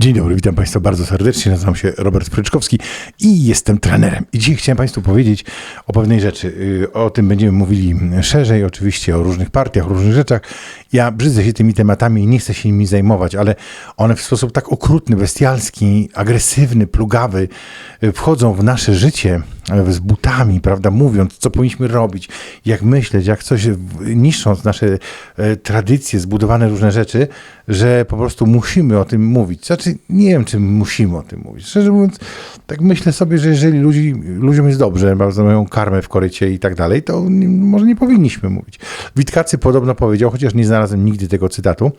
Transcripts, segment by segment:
Dzień dobry, witam Państwa bardzo serdecznie. Nazywam się Robert Pryczkowski i jestem trenerem. I dzisiaj chciałem Państwu powiedzieć o pewnej rzeczy. Y, O tym będziemy mówili szerzej, oczywiście o różnych partiach, o różnych rzeczach. Ja brzydzę się tymi tematami i nie chcę się nimi zajmować, ale one w sposób tak okrutny, bestialski, agresywny, plugawy y, wchodzą w nasze życie z butami, prawda, mówiąc, co powinniśmy robić, jak myśleć, jak coś, niszcząc nasze e, tradycje, zbudowane różne rzeczy, że po prostu musimy o tym mówić. Znaczy, nie wiem, czy musimy o tym mówić. Szczerze mówiąc, tak myślę sobie, że jeżeli ludzi, ludziom jest dobrze, bardzo mają karmę w korycie i tak dalej, to nie, może nie powinniśmy mówić. Witkacy podobno powiedział, chociaż nie znalazłem nigdy tego cytatu,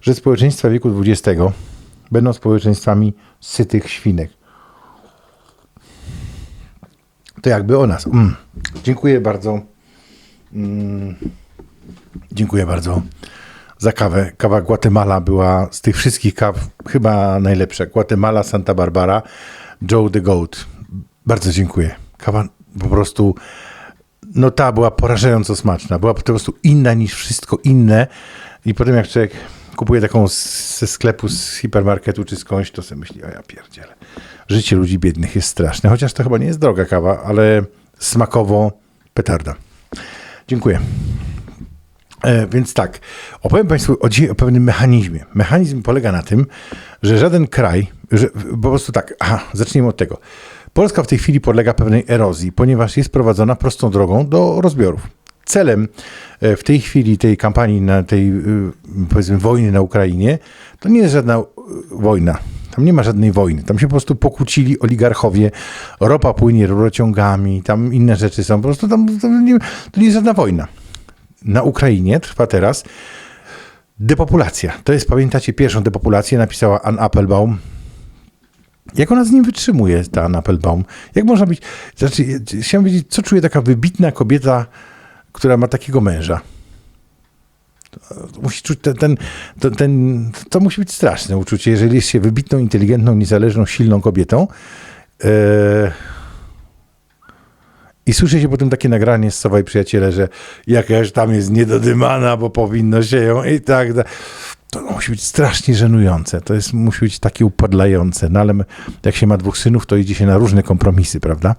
że społeczeństwa wieku XX będą społeczeństwami sytych świnek. To jakby o nas. Mm. Dziękuję bardzo. Mm. Dziękuję bardzo za kawę. Kawa Guatemala była z tych wszystkich kaw chyba najlepsza. Guatemala, Santa Barbara, Joe the Goat. Bardzo dziękuję. Kawa po prostu, no ta była porażająco smaczna. Była po prostu inna niż wszystko inne. I potem jak człowiek kupuje taką ze sklepu, z hipermarketu czy skądś, to sobie myśli, o ja pierdzielę. Życie ludzi biednych jest straszne. Chociaż to chyba nie jest droga kawa, ale smakowo petarda. Dziękuję. E, Więc tak, opowiem Państwu o, o pewnym mechanizmie. Mechanizm polega na tym, że żaden kraj, że po prostu tak, aha, zacznijmy od tego. Polska w tej chwili podlega pewnej erozji, ponieważ jest prowadzona prostą drogą do rozbiorów. Celem e, w tej chwili tej kampanii, na tej y, powiedzmy wojny na Ukrainie, to nie jest żadna wojna. Tam nie ma żadnej wojny. Tam się po prostu pokłócili oligarchowie, ropa płynie rurociągami, tam inne rzeczy są. Po prostu tam, tam nie, to nie jest żadna wojna na Ukrainie trwa teraz depopulacja. To jest, pamiętacie, pierwszą depopulację napisała Ann Applebaum. Jak ona z nim wytrzymuje, ta Ann Applebaum? Jak można być... Znaczy, chciałem wiedzieć, co czuje taka wybitna kobieta, która ma takiego męża? Musi czuć ten, ten, to, ten, to musi być straszne uczucie, jeżeli jest się wybitną, inteligentną, niezależną, silną kobietą. Eee, i słyszy się potem takie nagranie z Sowa i Przyjaciele, że jakaś tam jest niedodymana, bo powinno się ją i tak dalej. To musi być strasznie żenujące. To jest, musi być takie upadlające. No ale jak się ma dwóch synów, to idzie się na różne kompromisy, prawda?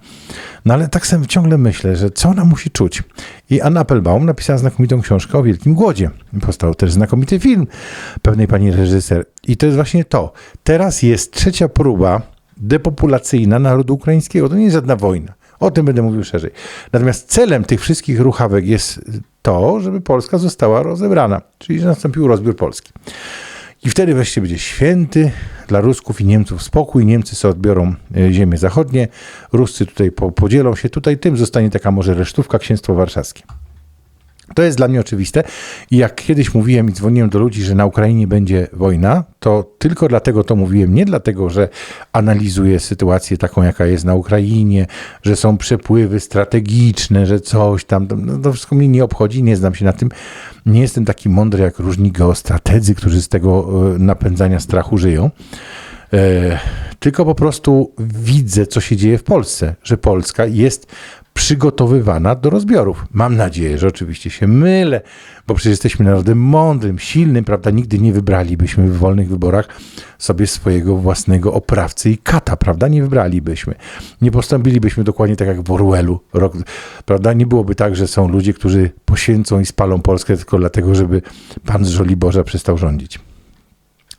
No ale tak sobie ciągle myślę, że co ona musi czuć? I Anna Applebaum napisała znakomitą książkę o Wielkim Głodzie. Powstał też znakomity film pewnej pani reżyser. I to jest właśnie to. Teraz jest trzecia próba depopulacyjna narodu ukraińskiego. To nie jest żadna wojna. O tym będę mówił szerzej. Natomiast celem tych wszystkich ruchawek jest to, żeby Polska została rozebrana, czyli że nastąpił rozbiór Polski. I wtedy wreszcie będzie święty dla Rusków i Niemców spokój. Niemcy sobie odbiorą e, ziemie zachodnie, Ruscy tutaj po, podzielą się, tutaj tym zostanie taka może resztówka księstwo warszawskie. To jest dla mnie oczywiste. I jak kiedyś mówiłem i dzwoniłem do ludzi, że na Ukrainie będzie wojna, to tylko dlatego to mówiłem. Nie dlatego, że analizuję sytuację taką, jaka jest na Ukrainie, że są przepływy strategiczne, że coś tam. No to wszystko mnie nie obchodzi, nie znam się na tym. Nie jestem taki mądry jak różni geostrategzy, którzy z tego e, napędzania strachu żyją. E, tylko po prostu widzę, co się dzieje w Polsce, że Polska jest przygotowywana do rozbiorów. Mam nadzieję, że oczywiście się mylę, bo przecież jesteśmy narodem mądrym, silnym, prawda? Nigdy nie wybralibyśmy w wolnych wyborach sobie swojego własnego oprawcy i kata, prawda? Nie wybralibyśmy. Nie postąpilibyśmy dokładnie tak jak w Orwellu, prawda? Nie byłoby tak, że są ludzie, którzy poświęcą i spalą Polskę tylko dlatego, żeby pan z Żoliborza przestał rządzić.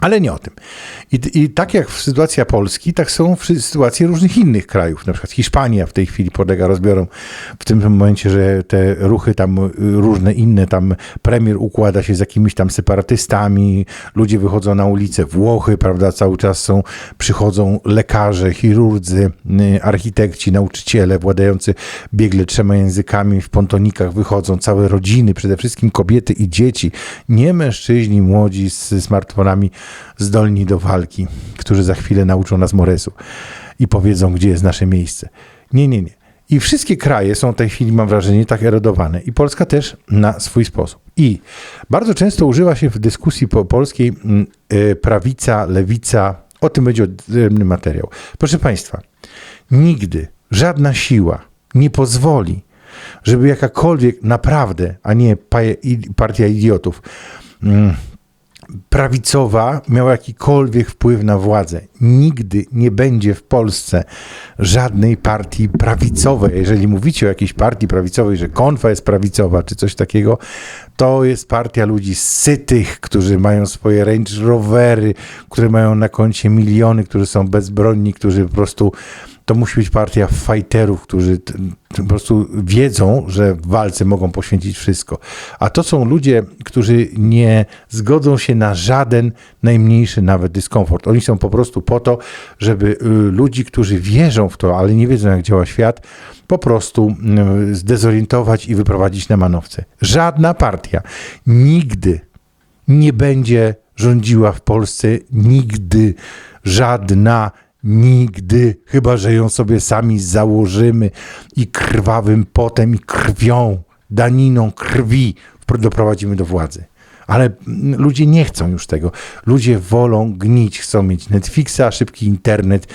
Ale nie o tym. I, I tak jak sytuacja Polski, tak są sytuacje różnych innych krajów. Na przykład Hiszpania w tej chwili podlega rozbiorom w tym momencie, że te ruchy tam y, różne inne, tam premier układa się z jakimiś tam separatystami, ludzie wychodzą na ulicę, Włochy, prawda, cały czas są, przychodzą lekarze, chirurdzy, y, architekci, nauczyciele władający biegle trzema językami, w pontonikach wychodzą całe rodziny, przede wszystkim kobiety i dzieci, nie mężczyźni młodzi z smartfonami zdolni do walki, którzy za chwilę nauczą nas Moresu i powiedzą, gdzie jest nasze miejsce. Nie, nie, nie. I wszystkie kraje są w tej chwili, mam wrażenie, tak erodowane. I Polska też na swój sposób. I bardzo często używa się w dyskusji po polskiej mm, y, prawica, lewica. O tym będzie odrębny materiał. Proszę Państwa, nigdy żadna siła nie pozwoli, żeby jakakolwiek naprawdę, a nie partia idiotów, mm, prawicowa miała jakikolwiek wpływ na władzę. Nigdy nie będzie w Polsce żadnej partii prawicowej. Jeżeli mówicie o jakiejś partii prawicowej, że konfa jest prawicowa czy coś takiego, to jest partia ludzi sytych, którzy mają swoje Range Rovery, które mają na koncie miliony, którzy są bezbronni, którzy po prostu to musi być partia fighterów, którzy po prostu wiedzą, że w walce mogą poświęcić wszystko. A to są ludzie, którzy nie zgodzą się na żaden najmniejszy nawet dyskomfort. Oni są po prostu po to, żeby y, ludzi, którzy wierzą w to, ale nie wiedzą, jak działa świat, po prostu y, zdezorientować i wyprowadzić na manowce. Żadna partia nigdy nie będzie rządziła w Polsce nigdy żadna, nigdy, chyba że ją sobie sami założymy i krwawym potem i krwią, daniną krwi doprowadzimy do władzy. Ale mm, ludzie nie chcą już tego. Ludzie wolą gnić, chcą mieć Netflixa, szybki internet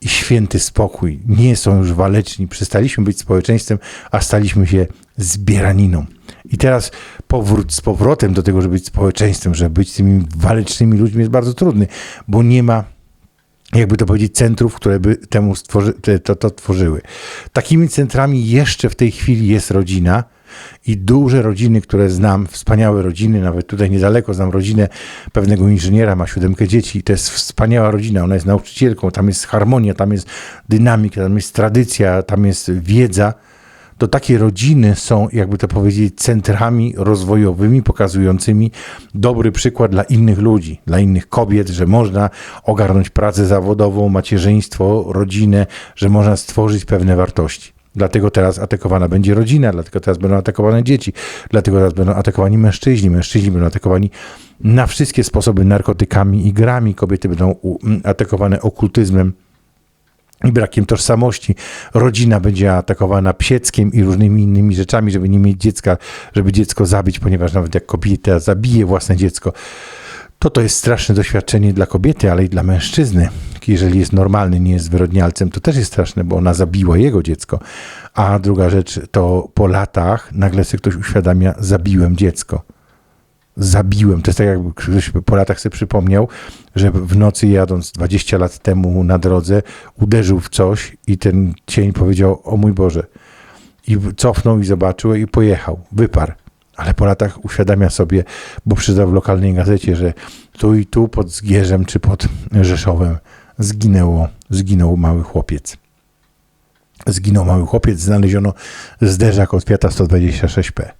i święty spokój. Nie są już waleczni. Przestaliśmy być społeczeństwem, a staliśmy się zbieraniną. I teraz powrót z powrotem do tego, żeby być społeczeństwem, żeby być tymi walecznymi ludźmi jest bardzo trudny, bo nie ma jakby to powiedzieć, centrów, które by temu stworzy, to, to tworzyły. Takimi centrami jeszcze w tej chwili jest rodzina i duże rodziny, które znam, wspaniałe rodziny, nawet tutaj niedaleko znam rodzinę pewnego inżyniera, ma siódemkę dzieci i to jest wspaniała rodzina, ona jest nauczycielką, tam jest harmonia, tam jest dynamika, tam jest tradycja, tam jest wiedza, to takie rodziny są, jakby to powiedzieć, centrami rozwojowymi, pokazującymi dobry przykład dla innych ludzi, dla innych kobiet, że można ogarnąć pracę zawodową, macierzyństwo, rodzinę, że można stworzyć pewne wartości. Dlatego teraz atakowana będzie rodzina, dlatego teraz będą atakowane dzieci, dlatego teraz będą atakowani mężczyźni, mężczyźni będą atakowani na wszystkie sposoby narkotykami i grami, kobiety będą atakowane okultyzmem i brakiem tożsamości. Rodzina będzie atakowana psieckiem i różnymi innymi rzeczami, żeby nie mieć dziecka, żeby dziecko zabić, ponieważ nawet jak kobieta zabije własne dziecko, to to jest straszne doświadczenie dla kobiety, ale i dla mężczyzny. Jeżeli jest normalny, nie jest zwyrodnialcem, to też jest straszne, bo ona zabiła jego dziecko. A druga rzecz, to po latach nagle sobie ktoś uświadamia, zabiłem dziecko zabiłem. To jest tak, jakby ktoś po latach sobie przypomniał, że w nocy jadąc 20 lat temu na drodze uderzył w coś i ten cień powiedział, o mój Boże. I cofnął i zobaczył i pojechał, wyparł. Ale po latach uświadamia sobie, bo przeczytał w lokalnej gazecie, że tu i tu pod Zgierzem czy pod Rzeszowem zginęło, zginął mały chłopiec. Zginął mały chłopiec, znaleziono zderzak od Fiata 126P.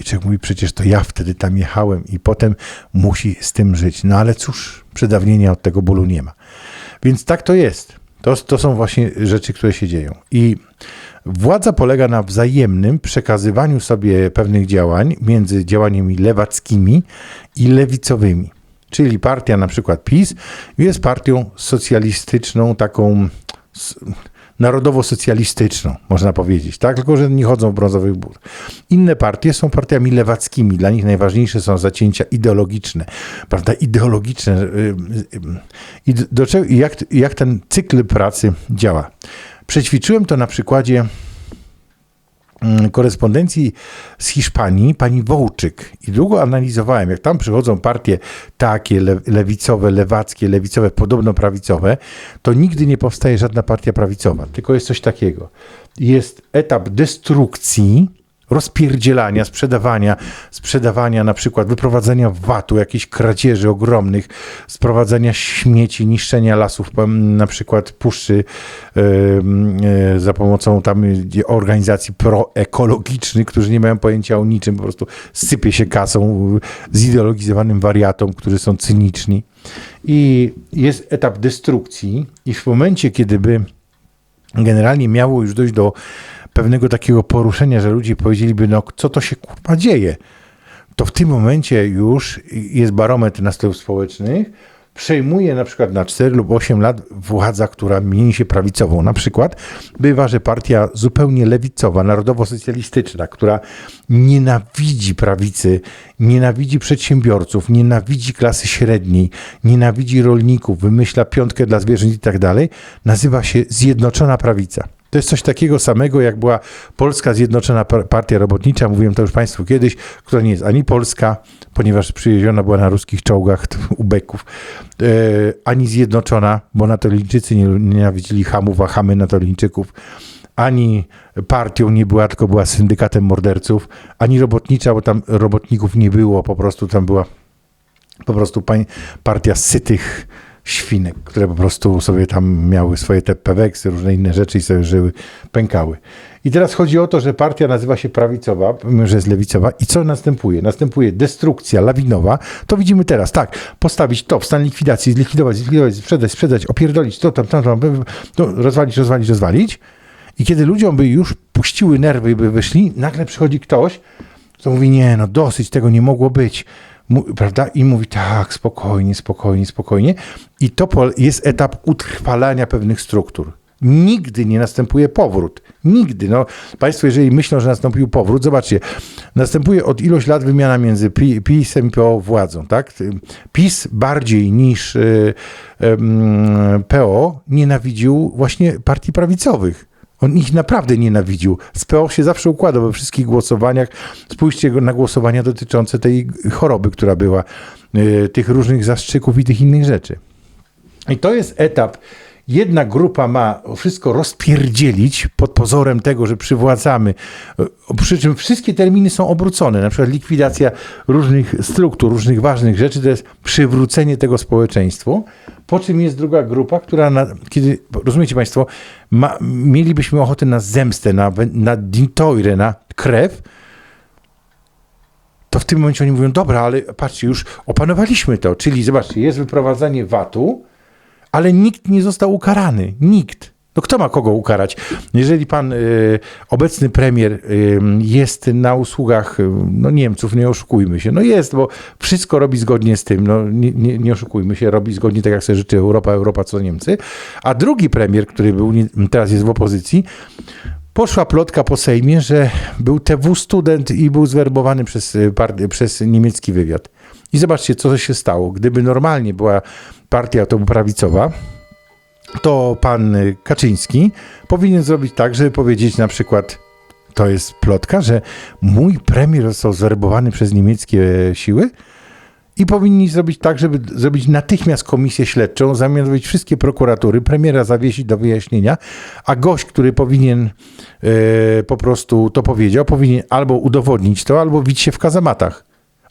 I człowiek mówi, przecież to ja wtedy tam jechałem i potem musi z tym żyć. No ale cóż, przedawnienia od tego bólu nie ma. Więc tak to jest. To, to są właśnie rzeczy, które się dzieją. I władza polega na wzajemnym przekazywaniu sobie pewnych działań między działaniami lewackimi i lewicowymi. Czyli partia na przykład PiS jest partią socjalistyczną, taką narodowo-socjalistyczną, można powiedzieć, tak? Tylko, że nie chodzą w brązowych butach. Inne partie są partiami lewackimi. Dla nich najważniejsze są zacięcia ideologiczne, prawda? Ideologiczne. Y, y, I do czego, jak, jak ten cykl pracy działa? Przećwiczyłem to na przykładzie korespondencji z Hiszpanii pani Wołczyk i długo analizowałem, jak tam przychodzą partie takie lewicowe, lewackie, lewicowe, podobno prawicowe, to nigdy nie powstaje żadna partia prawicowa, tylko jest coś takiego. Jest etap destrukcji, rozpierdzielania, sprzedawania, sprzedawania na przykład wyprowadzenia VAT-u, jakichś kradzieży ogromnych, sprowadzenia śmieci, niszczenia lasów, na przykład puszczy yy, za pomocą tam organizacji proekologicznych, którzy nie mają pojęcia o niczym, po prostu sypie się kasą zideologizowanym wariatom, którzy są cyniczni. I jest etap destrukcji i w momencie, kiedy by generalnie miało już dojść do pewnego takiego poruszenia, że ludzie powiedzieliby, no co to się kurwa dzieje, to w tym momencie już jest barometr nastrojów społecznych, przejmuje na przykład na 4 lub 8 lat władza, która mieni się prawicową. Na przykład bywa, że partia zupełnie lewicowa, narodowo-socjalistyczna, która nienawidzi prawicy, nienawidzi przedsiębiorców, nienawidzi klasy średniej, nienawidzi rolników, wymyśla piątkę dla zwierząt i tak dalej, nazywa się Zjednoczona Prawica. To jest coś takiego samego, jak była Polska Zjednoczona Partia Robotnicza, mówiłem to już Państwu kiedyś, która nie jest ani polska, ponieważ przywieziona była na ruskich czołgach ubeków, e, ani zjednoczona, bo Natolińczycy nie nienawidzili Hamów, a Hamy Natolińczyków, ani partią nie była, tylko była syndykatem morderców, ani robotnicza, bo tam robotników nie było, po prostu tam była po prostu partia sytych świnek, które po prostu sobie tam miały swoje te peweksy, różne inne rzeczy i sobie żyły, pękały. I teraz chodzi o to, że partia nazywa się prawicowa, że jest lewicowa. I co następuje? Następuje destrukcja lawinowa, to widzimy teraz, tak, postawić to, w stan likwidacji, zlikwidować, zlikwidować, sprzedać, sprzedać, opierdolić, to tam, tam, tam, to rozwalić, rozwalić, rozwalić. I kiedy ludziom by już puściły nerwy i by wyszli, nagle przychodzi ktoś, co mówi, nie, no dosyć, tego nie mogło być prawda? I mówi tak, spokojnie, spokojnie, spokojnie. I to jest etap utrwalania pewnych struktur. Nigdy nie następuje powrót. Nigdy. No, państwo, jeżeli myślą, że nastąpił powrót, zobaczcie, następuje od ilość lat wymiana między PiSem i PO władzą. Tak? PiS bardziej niż y, y, PO nienawidził właśnie partii prawicowych. On ich naprawdę nienawidził. Z PO się zawsze układał we wszystkich głosowaniach. Spójrzcie na głosowania dotyczące tej choroby, która była, y, tych różnych zastrzyków i tych innych rzeczy. I to jest etap, jedna grupa ma wszystko rozpierdzielić pod pozorem tego, że przywłacamy, przy czym wszystkie terminy są obrócone, na przykład likwidacja różnych struktur, różnych ważnych rzeczy, to jest przywrócenie tego społeczeństwu, po czym jest druga grupa, która, na, kiedy, rozumiecie Państwo, ma, mielibyśmy ochotę na zemstę, na, na dintoire, na krew, to w tym momencie oni mówią, dobra, ale patrzcie, już opanowaliśmy to, czyli zobaczcie, jest wyprowadzanie VAT-u, ale nikt nie został ukarany. Nikt. No kto ma kogo ukarać? Jeżeli pan y, obecny premier y, jest na usługach y, no Niemców, nie oszukujmy się. No jest, bo wszystko robi zgodnie z tym. No nie, nie, nie oszukujmy się, robi zgodnie tak jak sobie życzy Europa, Europa co Niemcy. A drugi premier, który był teraz jest w opozycji, poszła plotka po Sejmie, że był TW student i był zwerbowany przez, y, przez niemiecki wywiad. I zobaczcie, co się stało. Gdyby normalnie była partia to prawicowa, to pan Kaczyński powinien zrobić tak, żeby powiedzieć na przykład, to jest plotka, że mój premier został zwerbowany przez niemieckie siły i powinni zrobić tak, żeby zrobić natychmiast komisję śledczą, zamianowić wszystkie prokuratury, premiera zawiesić do wyjaśnienia, a gość, który powinien e, po prostu to powiedział, powinien albo udowodnić to, albo wić się w kazamatach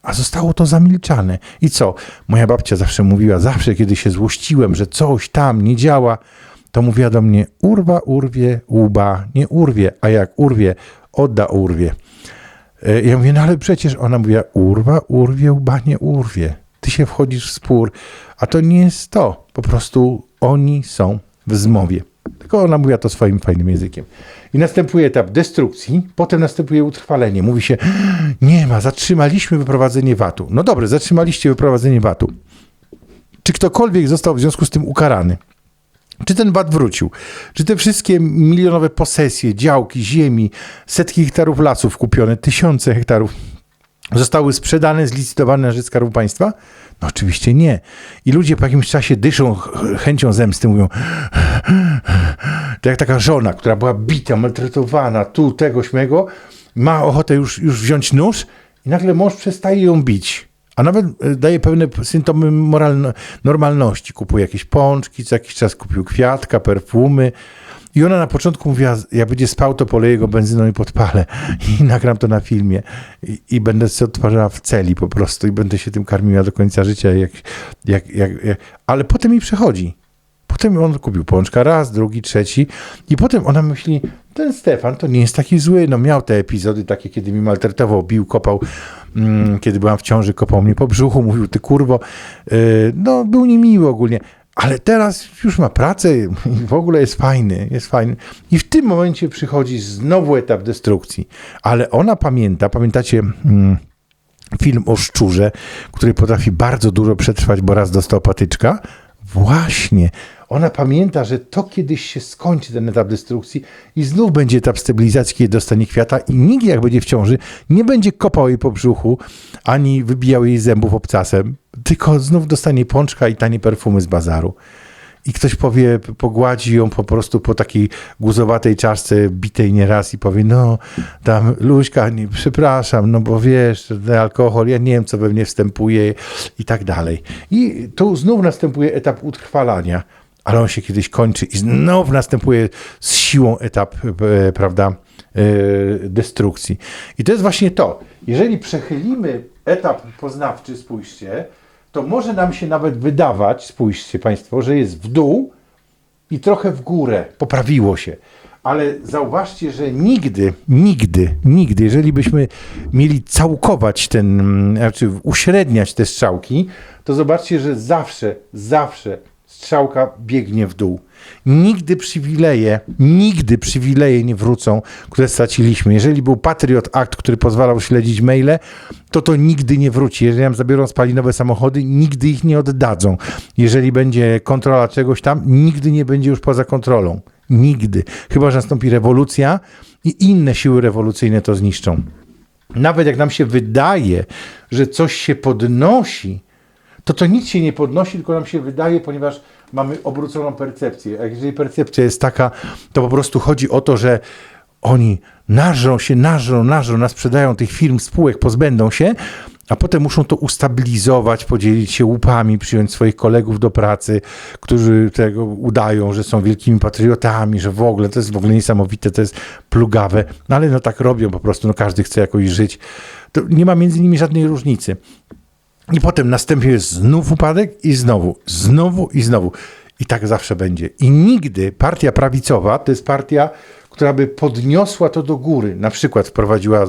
a zostało to zamilczane. I co? Moja babcia zawsze mówiła, zawsze kiedy się złościłem, że coś tam nie działa, to mówiła do mnie, urwa, urwie, łba, nie urwie, a jak urwie, odda urwie. E, ja mówię, no ale przecież ona mówiła, urwa, urwie, łba, nie urwie. Ty się wchodzisz w spór, a to nie jest to. Po prostu oni są w zmowie. Tylko ona mówiła to swoim fajnym językiem. I następuje etap destrukcji, potem następuje utrwalenie. Mówi się, nie ma, zatrzymaliśmy wyprowadzenie VAT-u. No dobrze, zatrzymaliście wyprowadzenie VAT-u. Czy ktokolwiek został w związku z tym ukarany? Czy ten VAT wrócił? Czy te wszystkie milionowe posesje, działki, ziemi, setki hektarów lasów kupione, tysiące hektarów zostały sprzedane, zlicytowane na rzecz Skarbu Państwa? No oczywiście nie. I ludzie po jakimś czasie dyszą chęcią zemsty, mówią to jak taka żona, która była bita, maltretowana, tu, tego, śmego, ma ochotę już, już wziąć nóż i nagle mąż przestaje ją bić. A nawet e, daje pewne symptomy moralno, normalności. Kupuje jakieś pączki, co jakiś czas kupił kwiatka, perfumy, i ona na początku mówiła, jak będzie spał, to poleję go benzyną i podpalę. I nagram to na filmie. I, i będę się odtwarzała w celi po prostu i będę się tym karmiła do końca życia. Jak, jak, jak, jak. Ale potem mi przechodzi. Potem on kupił pączka raz, drugi, trzeci i potem ona myśli, ten Stefan to nie jest taki zły, no miał te epizody takie, kiedy mi maltretował, bił, kopał, mm, kiedy byłam w ciąży, kopał mnie po brzuchu, mówił ty kurwo, yy, no był niemiły ogólnie, ale teraz już ma pracę i w ogóle jest fajny, jest fajny. I w tym momencie przychodzi znowu etap destrukcji. Ale ona pamięta, pamiętacie mm, film o szczurze, który potrafi bardzo dużo przetrwać, bo raz dostał patyczka? Właśnie. Ona pamięta, że to kiedyś się skończy ten etap destrukcji i znów będzie etap stabilizacji, kiedy dostanie kwiata i nikt jak będzie w ciąży nie będzie kopał jej po brzuchu, ani wybijał jej zębów obcasem, tylko znów dostanie pączka i tanie perfumy z bazaru. I ktoś powie, pogładzi ją po prostu po takiej guzowatej czaszce bitej nieraz i powie, no tam Luźka, nie, przepraszam, no bo wiesz, ten alkohol, ja nie wiem, co we mnie wstępuje i tak dalej. I tu znów następuje etap utrwalania, ale on się kiedyś kończy i znów następuje z siłą etap, e, prawda, e, destrukcji. I to jest właśnie to. Jeżeli przechylimy etap poznawczy, spójrzcie, to może nam się nawet wydawać, spójrzcie Państwo, że jest w dół i trochę w górę. Poprawiło się. Ale zauważcie, że nigdy, nigdy, nigdy, jeżeli byśmy mieli całkować ten, mm, znaczy uśredniać te strzałki, to zobaczcie, że zawsze, zawsze strzałka biegnie w dół. Nigdy przywileje, nigdy przywileje nie wrócą, które straciliśmy. Jeżeli był Patriot Act, który pozwalał śledzić maile, to to nigdy nie wróci. Jeżeli nam zabiorą spalinowe samochody, nigdy ich nie oddadzą. Jeżeli będzie kontrola czegoś tam, nigdy nie będzie już poza kontrolą. Nigdy. Chyba, że nastąpi rewolucja i inne siły rewolucyjne to zniszczą. Nawet jak nam się wydaje, że coś się podnosi, to to nic się nie podnosi, tylko nam się wydaje, ponieważ mamy obróconą percepcję. A jeżeli percepcja jest taka, to po prostu chodzi o to, że oni nażrą się, nażrą, nażrą, nas sprzedają tych firm, spółek, pozbędą się, a potem muszą to ustabilizować, podzielić się łupami, przyjąć swoich kolegów do pracy, którzy tego udają, że są wielkimi patriotami, że w ogóle to jest w ogóle niesamowite, to jest plugawe, no ale no tak robią po prostu, no każdy chce jakoś żyć. To nie ma między nimi żadnej różnicy. I potem następnie jest znów upadek i znowu, znowu i znowu. I tak zawsze będzie. I nigdy partia prawicowa to jest partia, która by podniosła to do góry, na przykład wprowadziła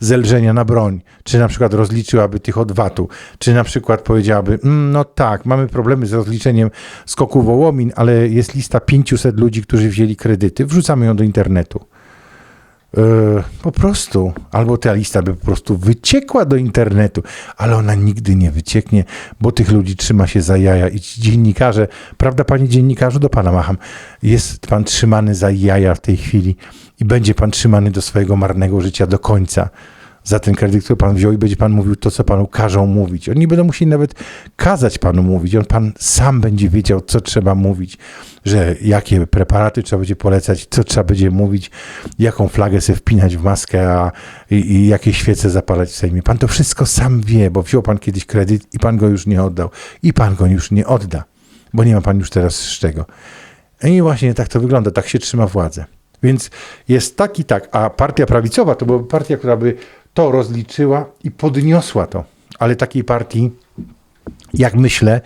zelżenia na broń, czy na przykład rozliczyłaby tych od VAT-u, czy na przykład powiedziałaby, mm, no tak, mamy problemy z rozliczeniem skoku Wołomin, ale jest lista 500 ludzi, którzy wzięli kredyty, wrzucamy ją do internetu. Yy, po prostu, albo ta lista by po prostu wyciekła do internetu, ale ona nigdy nie wycieknie, bo tych ludzi trzyma się za jaja. I ci dziennikarze, prawda panie dziennikarzu, do pana macham, jest pan trzymany za jaja w tej chwili i będzie pan trzymany do swojego marnego życia do końca za ten kredyt, który pan wziął i będzie pan mówił to, co panu każą mówić. Oni będą musieli nawet kazać panu mówić. On pan sam będzie wiedział, co trzeba mówić, że jakie preparaty trzeba będzie polecać, co trzeba będzie mówić, jaką flagę sobie wpinać w maskę, a i, i jakie świece zapalać w Sejmie. Pan to wszystko sam wie, bo wziął pan kiedyś kredyt i pan go już nie oddał. I pan go już nie odda, bo nie ma pan już teraz z czego. I właśnie tak to wygląda, tak się trzyma władzę. Więc jest tak i tak, a partia prawicowa to była partia, która by to rozliczyła i podniosła to. Ale takiej partii, jak myślę,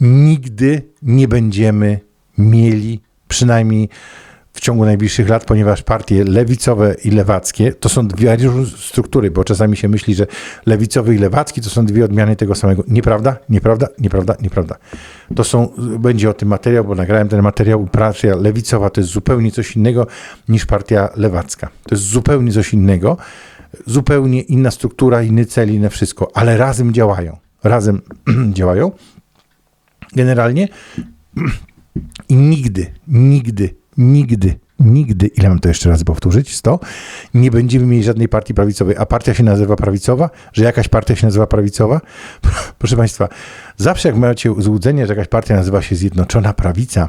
nigdy nie będziemy mieli, przynajmniej w ciągu najbliższych lat, ponieważ partie lewicowe i lewackie to są dwie różne struktury, bo czasami się myśli, że lewicowy i lewacki to są dwie odmiany tego samego. Nieprawda, nieprawda, nieprawda, nieprawda. To są, będzie o tym materiał, bo nagrałem ten materiał. Partia lewicowa to jest zupełnie coś innego niż partia lewacka. To jest zupełnie coś innego zupełnie inna struktura, inny cel, inne wszystko, ale razem działają. Razem działają. Generalnie i nigdy, nigdy, nigdy, nigdy, ile mam to jeszcze raz powtórzyć? 100? Nie będziemy mieli żadnej partii prawicowej, a partia się nazywa prawicowa? Że jakaś partia się nazywa prawicowa? Proszę Państwa, zawsze jak macie złudzenie, że jakaś partia nazywa się Zjednoczona Prawica,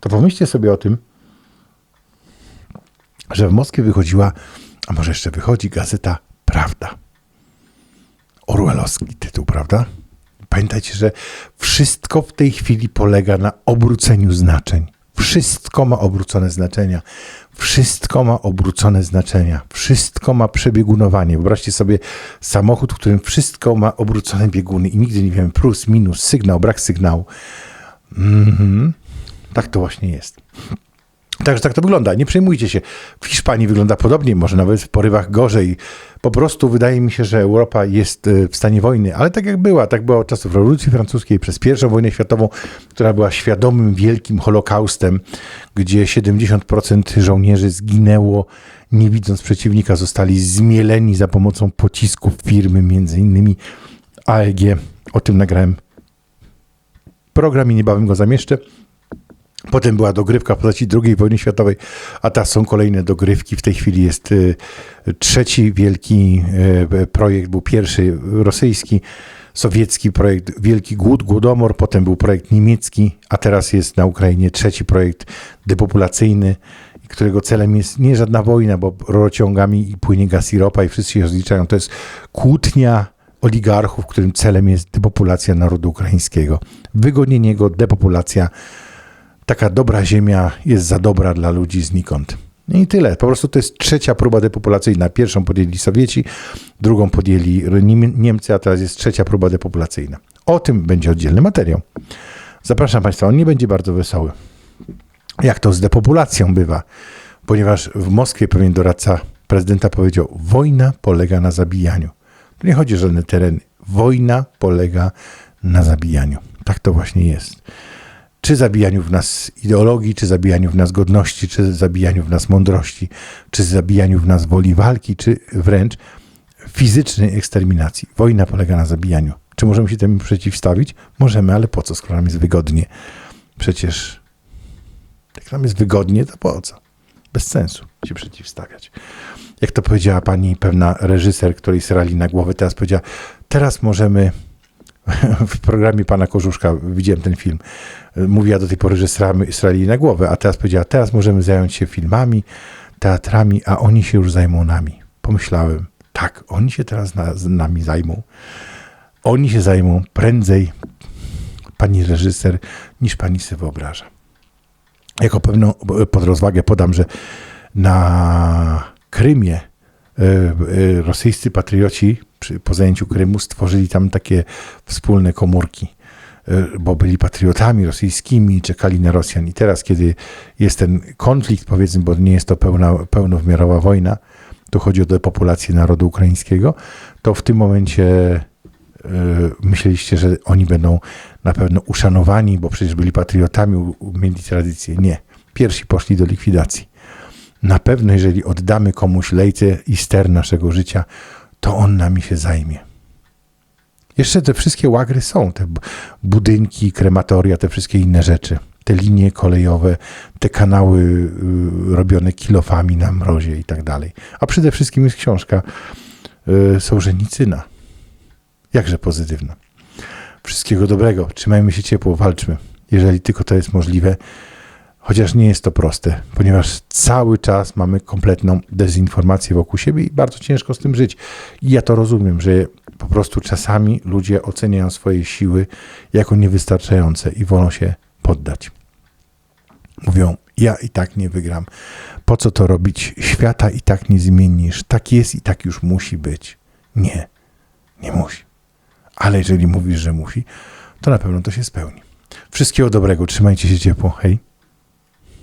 to pomyślcie sobie o tym, że w Moskwie wychodziła a może jeszcze wychodzi gazeta Prawda. Orwellowski tytuł, prawda? Pamiętajcie, że wszystko w tej chwili polega na obróceniu znaczeń. Wszystko ma obrócone znaczenia. Wszystko ma obrócone znaczenia. Wszystko ma przebiegunowanie. Wyobraźcie sobie samochód, w którym wszystko ma obrócone bieguny i nigdy nie wiemy plus, minus, sygnał, brak sygnału. -hmm. Tak to właśnie jest. Także tak to wygląda. Nie przejmujcie się. W Hiszpanii wygląda podobnie, może nawet w porywach gorzej. Po prostu wydaje mi się, że Europa jest e, w stanie wojny, ale tak jak była, tak była od czasów rewolucji francuskiej, przez pierwszą wojnę światową, która była świadomym wielkim holokaustem, gdzie 70% żołnierzy zginęło, nie widząc przeciwnika, zostali zmieleni za pomocą pocisków firmy, między innymi AEG. O tym nagrałem program i niebawem go zamieszczę. Potem była dogrywka w postaci II wojny światowej, a teraz są kolejne dogrywki. W tej chwili jest y, trzeci wielki y, projekt, był pierwszy rosyjski. sowiecki projekt Wielki Głód, Głodomor, potem był projekt niemiecki, a teraz jest na Ukrainie trzeci projekt depopulacyjny, którego celem jest nie żadna wojna, bo rurociągami płynie gaz i ropa i wszyscy się rozliczają. To jest kłótnia oligarchów, którym celem jest depopulacja narodu ukraińskiego. Wygodnienie go, depopulacja. Taka dobra ziemia jest za dobra dla ludzi znikąd. I tyle. Po prostu to jest trzecia próba depopulacyjna. Pierwszą podjęli Sowieci, drugą podjęli Niemcy, a teraz jest trzecia próba depopulacyjna. O tym będzie oddzielny materiał. Zapraszam Państwa, on nie będzie bardzo wesoły. Jak to z depopulacją bywa, ponieważ w Moskwie pewien doradca prezydenta powiedział: Wojna polega na zabijaniu. Tu nie chodzi o żadne tereny. Wojna polega na zabijaniu. Tak to właśnie jest czy zabijaniu w nas ideologii, czy zabijaniu w nas godności, czy zabijaniu w nas mądrości, czy zabijaniu w nas woli walki, czy wręcz fizycznej eksterminacji. Wojna polega na zabijaniu. Czy możemy się temu przeciwstawić? Możemy, ale po co, skoro nam jest wygodnie? Przecież jak nam jest wygodnie, to po co? Bez sensu się przeciwstawiać. Jak to powiedziała pani pewna reżyser, której srali na głowę, teraz powiedziała, teraz możemy w programie pana Korzuszka widziałem ten film. Mówiła do tej pory, że srali na głowę, a teraz powiedziała, teraz możemy zająć się filmami, teatrami, a oni się już zajmą nami. Pomyślałem, tak, oni się teraz na, nami zajmą. Oni się zajmą prędzej, pani reżyser, niż pani sobie wyobraża. Jako pewną pod rozwagę podam, że na Krymie rosyjscy patrioci przy, po zajęciu Krymu stworzyli tam takie wspólne komórki, e, bo byli patriotami rosyjskimi, czekali na Rosjan. I teraz, kiedy jest ten konflikt, powiedzmy, bo nie jest to pełna, pełnowymiarowa wojna, tu chodzi o depopulację narodu ukraińskiego, to w tym momencie myśleliście, że oni będą na pewno uszanowani, bo przecież byli patriotami, mieli tradycję. Nie. Pierwsi poszli do likwidacji. Na pewno, jeżeli oddamy komuś lejce i ster naszego życia, to on nami się zajmie. Jeszcze te wszystkie łagry są, te budynki, krematoria, te wszystkie inne rzeczy. Te linie kolejowe, te kanały y, robione kilofami na mrozie i tak dalej. A przede wszystkim jest książka y, Sołżenicyna. Jakże pozytywna. Wszystkiego dobrego. Trzymajmy się ciepło, walczmy. Jeżeli tylko to jest możliwe, Chociaż nie jest to proste, ponieważ cały czas mamy kompletną dezinformację wokół siebie i bardzo ciężko z tym żyć. I ja to rozumiem, że po prostu czasami ludzie oceniają swoje siły jako niewystarczające i wolą się poddać. Mówią, ja i tak nie wygram. Po co to robić? Świata i tak nie zmienisz. Tak jest i tak już musi być. Nie, nie musi. Ale jeżeli mówisz, że musi, to na pewno to się spełni. Wszystkiego dobrego, trzymajcie się ciepło. Hej.